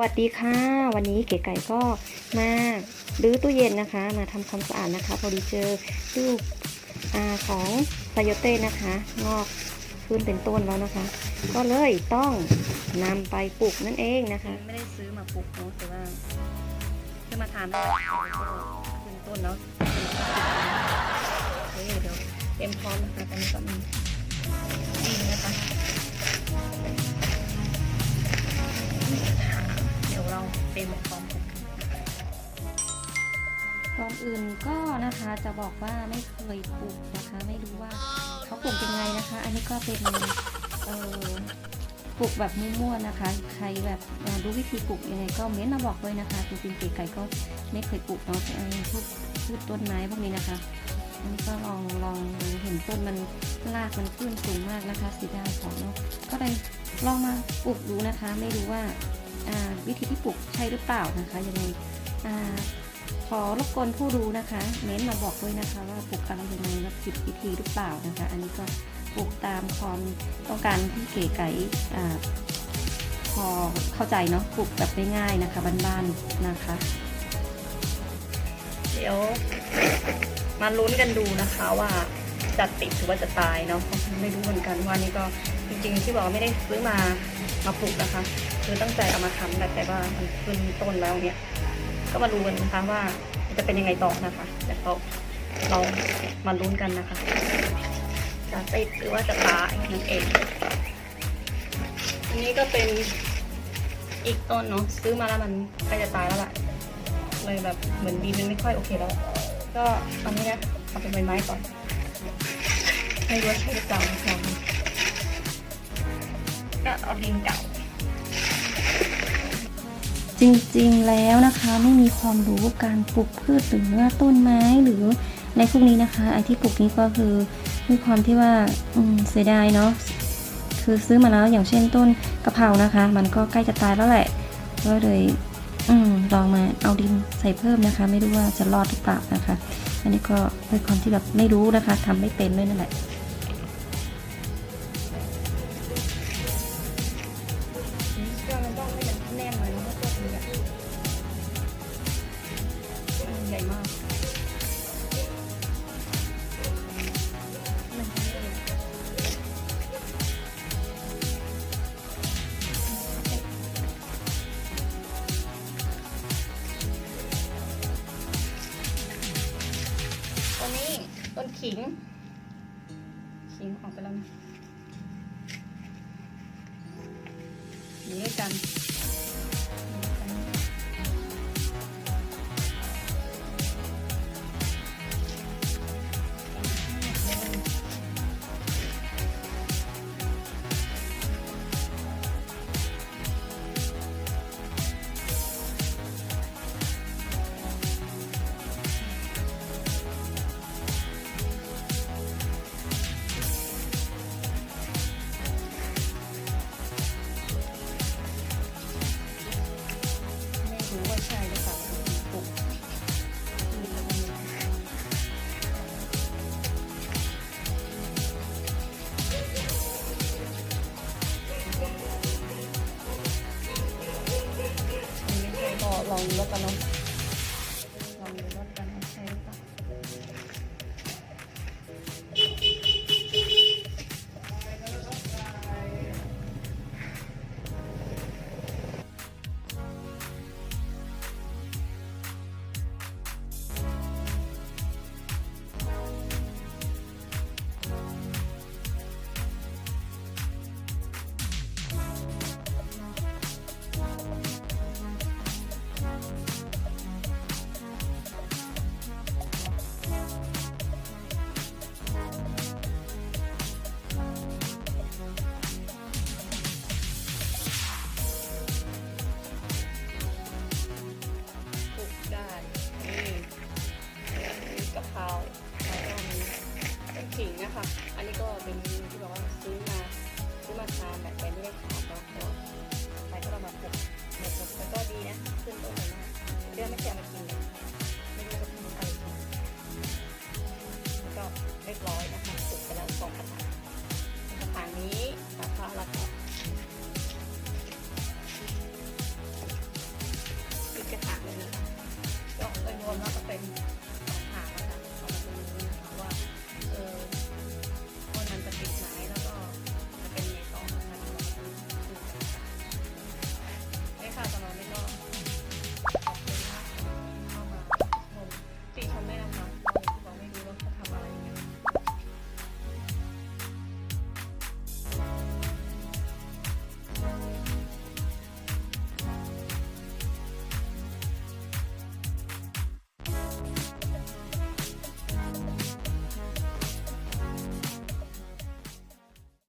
วัสดีค่ะ วันนี้เก๋ไก่ก็มารื้อตู้เย็นนะคะ มาทำความสะอาดนะคะพอดีเจอลูกอของไซโยเต้นะคะ งอกขึ้นเป็นต้นแล้วนะคะ ก็เลยต้องนำไปปลูกนั่นเองนะคะ ไม่ได้ซื้อมาปลูกเนาะแต่ว่าซื้อมาทานได้ขึ้นต้นแล้วเฮ้ยเดี๋ยวเตรียมพร้อมนะคะตอนนี้ก็มีดินนะคะ ดี๋ยวเราเตรียมพร้อมกันก่อนอื่นก็นะคะจะบอกว่าไม่เคยปลูกนะคะไม่รู้ว่าเขาปลูกยังไงนะคะ อันนี้ก็เป็นเออปลูกแบบมั่วๆนะคะ ใครแบบรู้วิธีปลูกยังไงก็เม้นต์มาบอกด้วยนะคะจริงๆเก๋ไก่ก็ไม่เคยปลูกเนาะเอ่อพวกพืชต้นไม้พวกนี้นะคะอันนี้ก็ลองลองเห็นต้นมันรากมันขึ้นสูงมากนะคะสีดาของเนาะก็เลยลองมาปลูกดูนะคะ ไม่รู้ว่า วิธีที่ปลูกใช่หรือเปล่านะคะยังไงอขอรบกวนผู้รู้นะคะเม้นมาบอกด้วยนะคะ ว่าปลูกอะไรยังไงและผิดวิธีหรือเปล่านะคะ อันนี้ก็ปลูกตามความต้องการที่เก๋ไก่พอเข้าใจเนาะปลูกแบบง่ายๆนะคะบ้านๆนะคะ เดี๋ยวมาลุ้นกันดูนะคะว่า จะติดหรือว่าจะตายเนาะไม่รู้เหมือนกันว่านี่ก็จริง ๆ ที่บอกไม่ได้ซื้อมามาปลูกนะคะ คือตั้งใจเอามาทำแต่แต่ว่ามันขึ้นต้นแล้วเนี่ยก็มาดูกันนะคะว่าจะเป็นยังไงต่อนะคะแต่ก็เรามาลุ้นกันนะคะ จะติดหรือว่าจะตายนั่นเองอันนี้ก็เป็นอีกต้นเนาะซื้อมาแล้วมันใกล้จะตายแล้วล่ะเลยแบบเหมือนดินมันไม่ค่อยโอเคแล้ว ก็อันนี้นะเอาเป็นใบไม้ก่อน ไม่รู้ว่าใช่หรือเปล่าลองดูก็เอาดินเก่า จริงๆแล้วนะคะไม่มีความรู้การปลูกพืชหรือว่าต้นไม้หรือในพวกนี้นะคะไอที่ปลูกนี้ก็คือด้วยความที่ว่าอืมเสียดายเนาะคือซื้อมาแล้วอย่างเช่นต้นกะเพรานะคะ มันก็ใกล้จะตายแล้วแหละก็เลย อืมลองมาเอาดินใส่เพิ่มนะคะ ไม่รู้ว่าจะรอดหรือเปล่านะคะ อันนี้ก็ด้วยความที่แบบไม่รู้นะคะทำไม่เป็นด้วยนั่นแหละเครื่องมันต้องให้มันแน่นหน่อยนะตัวนี้อะใหญ่มาก ตัวนี้ต้นขิง ขิงออกไปแล้วนะอยู่ด้วยกัน ไม่ ค่ะ อันนี้ก็เป็นที่บอกว่าซื้อมาซื้อมาทานแบบไปไม่ได้ขายแล้วก็ไปก็เรามาปลูกปลูกแล้วก็ดีนะขึ้นต้นเลย